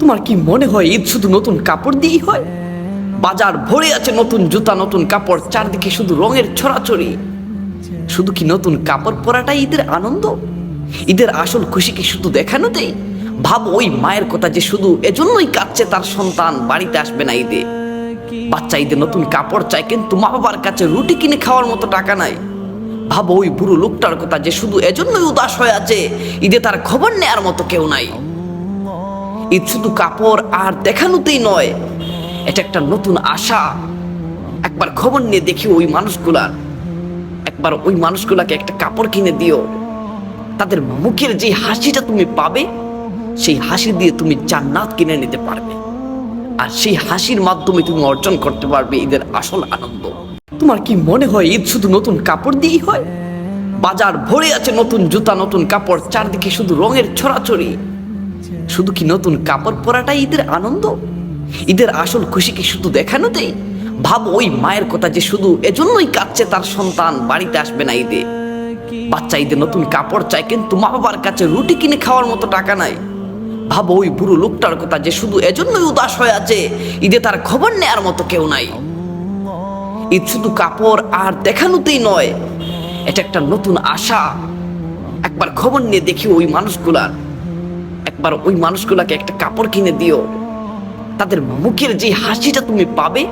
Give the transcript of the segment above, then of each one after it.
তোমার কি মনে হয় ঈদ শুধু নতুন কাপড় দিয়েই হয়? বাজার ভরে আছে নতুন জুতা, নতুন কাপড়, চারদিকে শুধু রঙের ছড়াছড়ি। শুধু কি নতুন কাপড় পরাটাই ঈদের আনন্দ? ঈদের আসল খুশি কি শুধু দেখানোতেই? ভাব ওই মায়ের কথা যে শুধু এজন্যই কাঁদছে তার সন্তান, বাড়িতে আসবে না ঈদে। বাচ্চা ঈদে নতুন কাপড় চায় কিন্তু মা বাবার কাছে রুটি কিনে খাওয়ার মতো টাকা নাই। ভাবো ওই বুড়ো লোকটার কথা যে শুধু এজন্যই উদাস হয়ে আছে, ঈদে তার খবর নেয়ার মতো কেউ নাই। ঈদ শুধু কাপড় আর দেখানোতেই নয়। এটা একটা নতুন আশা। একবার খবর নিয়ে দেখি ওই মানুষগুলার। একবার ওই মানুষগুলাকে একটা কাপড় কিনে দিও। তাদের মুখের যে হাসিটা তুমি পাবে, সেই হাসি দিয়ে তুমি জান্নাত কিনে নিতে পারবে। আর সেই হাসির মাধ্যমে তুমি অর্জন করতে পারবে ঈদের আসল আনন্দ। তোমার কি মনে হয় ঈদ শুধু নতুন কাপড় দিয়েই হয়? বাজার ভরে আছে নতুন জুতা, নতুন কাপড়, চারদিকে শুধু রঙের ছড়াছড়ি। শুধু কি নতুন কাপড় পরাটাই ঈদের আনন্দ? ঈদের আসল খুশি কি শুধু দেখানোতেই? ভাব, ওই মায়ের কথা যে শুধু এজন্যই কাঁদছে তার সন্তান, বাড়িতে আসবে না ঈদে। বাচ্চা ঈদে নতুন কাপড় চায়, কিন্তু মা বাবার কাছে রুটি কিনে খাওয়ার মতো টাকা নাই। ভাবো, ওই বুড়ো লোকটার কথা যে শুধু এজন্যই উদাস হয়ে আছে, ঈদে তার খবর নেয়ার মতো কেউ নাই। ঈদ শুধু কাপড় আর দেখানোতেই নয়, এটা একটা নতুন আশা। একবার খবর নিয়ে দেখি ওই মানুষগুলার। একবার ওই মানুষগুলাকে একটা কাপড় কিনে দিও। তাদের মুখের যে হাসিটা তুমি পাবে,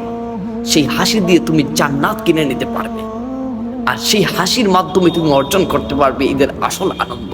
সেই হাসি দিয়ে তুমি জান্নাত কিনে নিতে পারবে। আর সেই হাসির মাধ্যমে তুমি অর্জন করতে পারবে ঈদের আসল আনন্দ।